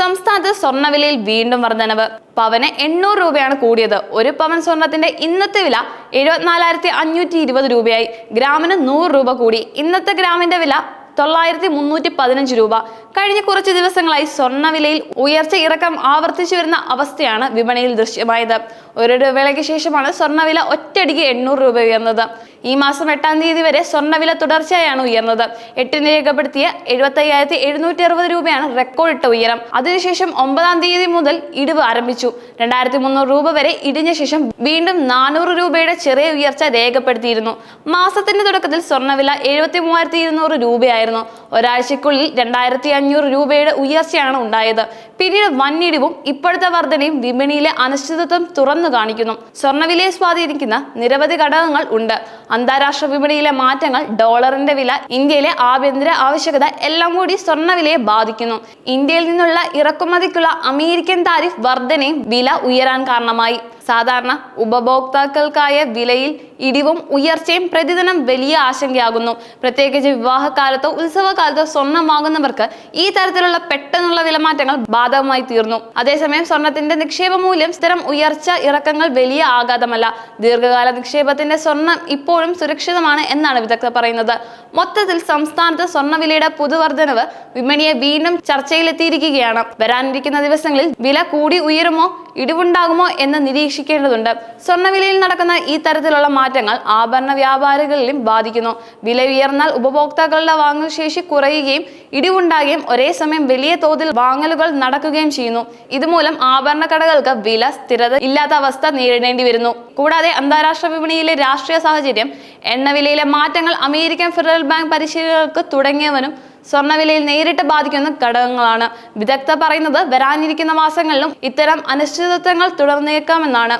സംസ്ഥാനത്ത് സ്വർണവിലയിൽ വീണ്ടും വർധനവ്. പവന് എണ്ണൂറ് രൂപയാണ് കൂടിയത്. ഒരു പവൻ സ്വർണത്തിന്റെ ഇന്നത്തെ വില എഴുപത്തിനാലായിരത്തി അഞ്ഞൂറ്റി ഇരുപത് രൂപയായി. ഗ്രാമിന് നൂറ് രൂപ കൂടി. ഇന്നത്തെ ഗ്രാമിന്റെ വില തൊള്ളായിരത്തി മുന്നൂറ്റി പതിനഞ്ച് രൂപ. കഴിഞ്ഞ കുറച്ച് ദിവസങ്ങളായി സ്വർണവിലയിൽ ഉയർച്ച ഇറക്കം ആവർത്തിച്ചു വരുന്ന അവസ്ഥയാണ് വിപണിയിൽ ദൃശ്യമായത്. ഒരു ഒരിടവേളയ്ക്ക് ശേഷമാണ് സ്വർണവില ഒറ്റടിക്ക് എണ്ണൂറ് രൂപ ഉയർന്നത്. ഈ മാസം എട്ടാം തീയതി വരെ സ്വർണവില തുടർച്ചയായാണ് ഉയർന്നത്. എട്ടിന് രേഖപ്പെടുത്തിയ എഴുപത്തി അയ്യായിരത്തി എഴുന്നൂറ്റി അറുപത് രൂപയാണ് റെക്കോർഡിട്ട ഉയരം. അതിനുശേഷം ഒമ്പതാം തീയതി മുതൽ ഇടിവ് ആരംഭിച്ചു. രണ്ടായിരത്തി മുന്നൂറ് രൂപ വരെ ഇടിഞ്ഞ ശേഷം വീണ്ടും നാനൂറ് രൂപയുടെ ചെറിയ ഉയർച്ച രേഖപ്പെടുത്തിയിരുന്നു. മാസത്തിന്റെ തുടക്കത്തിൽ സ്വർണവില എഴുപത്തി മൂവായിരത്തി ഇരുന്നൂറ് രൂപയായിരുന്നു. ഒരാഴ്ചക്കുള്ളിൽ രണ്ടായിരത്തി അഞ്ഞൂറ് രൂപയുടെ ഉയർച്ചയാണ് ഉണ്ടായത്. പിന്നീട് വന്നിടിവും ഇപ്പോഴത്തെ വർധനയും വിപണിയിലെ അനിശ്ചിതത്വം തുറന്നു കാണിക്കുന്നു. സ്വർണവിലയെ സ്വാധീനിക്കുന്ന നിരവധി ഘടകങ്ങൾ ഉണ്ട്. അന്താരാഷ്ട്ര വിപണിയിലെ മാറ്റങ്ങൾ ഡോളറിന്റെ വില ഇന്ത്യയിലെ ആഭ്യന്തര ആവശ്യകത എല്ലാം കൂടി സ്വർണവിലയെ ബാധിക്കുന്നു. ഇന്ത്യയിൽ നിന്നുള്ള ഇറക്കുമതിക്കുള്ള അമേരിക്കൻ താരിഫ് വർധനയും വില ഉയരാൻ കാരണമായി. സാധാരണ ഉപഭോക്താക്കൾക്കായ വിലയിൽ ഇടിവും ഉയർച്ചയും പ്രതിദിനം വലിയ ആശങ്കയാകുന്നു. പ്രത്യേകിച്ച് വിവാഹകാലത്തോ ഉത്സവകാലത്തോ സ്വർണം വാങ്ങുന്നവർക്ക് ഈ തരത്തിലുള്ള പെട്ടെന്നുള്ള വിലമാറ്റങ്ങൾ ബാധകമായി തീർന്നു. അതേസമയം സ്വർണത്തിന്റെ നിക്ഷേപ മൂല്യം സ്ഥിരം ഉയർച്ച ഇറക്കങ്ങൾ വലിയ ആഘാതമല്ല. ദീർഘകാല നിക്ഷേപത്തിന്റെ സ്വർണം ഇപ്പോഴും സുരക്ഷിതമാണ് എന്നാണ് വിദഗ്ധർ പറയുന്നത്. മൊത്തത്തിൽ സംസ്ഥാനത്ത് സ്വർണവിലയുടെ പുതുവർദ്ധനവ് വിപണിയെ വീണ്ടും ചർച്ചയിലെത്തിയിരിക്കുകയാണ്. വരാനിരിക്കുന്ന ദിവസങ്ങളിൽ വില കൂടി ഉയരുമോ ഇടിവുണ്ടാകുമോ എന്ന് നിരീക്ഷിക്കേണ്ടതുണ്ട്. സ്വർണവിലയിൽ നടക്കുന്ന ഈ തരത്തിലുള്ള മാറ്റങ്ങൾ ആഭരണ വ്യാപാരികളിലും ബാധിക്കുന്നു. വില ഉയർന്നാൽ ഉപഭോക്താക്കളുടെ വാങ്ങൽ ശേഷി കുറയുകയും ഇടിവുണ്ടാകുകയും ഒരേ സമയം വലിയ തോതിൽ വാങ്ങലുകൾ നടക്കുകയും ചെയ്യുന്നു. ഇതുമൂലം ആഭരണ കടകൾക്ക് വില സ്ഥിരത ഇല്ലാത്ത അവസ്ഥ നേരിടേണ്ടി വരുന്നു. കൂടാതെ അന്താരാഷ്ട്ര വിപണിയിലെ രാഷ്ട്രീയ സാഹചര്യം എണ്ണവിലയിലെ മാറ്റങ്ങൾ അമേരിക്കൻ ഫെഡറൽ ബാങ്ക് പരിശീലകർക്ക് തുടങ്ങിയവനും സ്വർണവിലയിൽ നേരിട്ട് ബാധിക്കുന്ന ഘടകങ്ങളാണ്. വിദഗ്ധർ പറയുന്നത് വരാനിരിക്കുന്ന മാസങ്ങളിലും ഇത്തരം അനിശ്ചിതത്വങ്ങൾ തുടർന്നേക്കാമെന്നാണ്.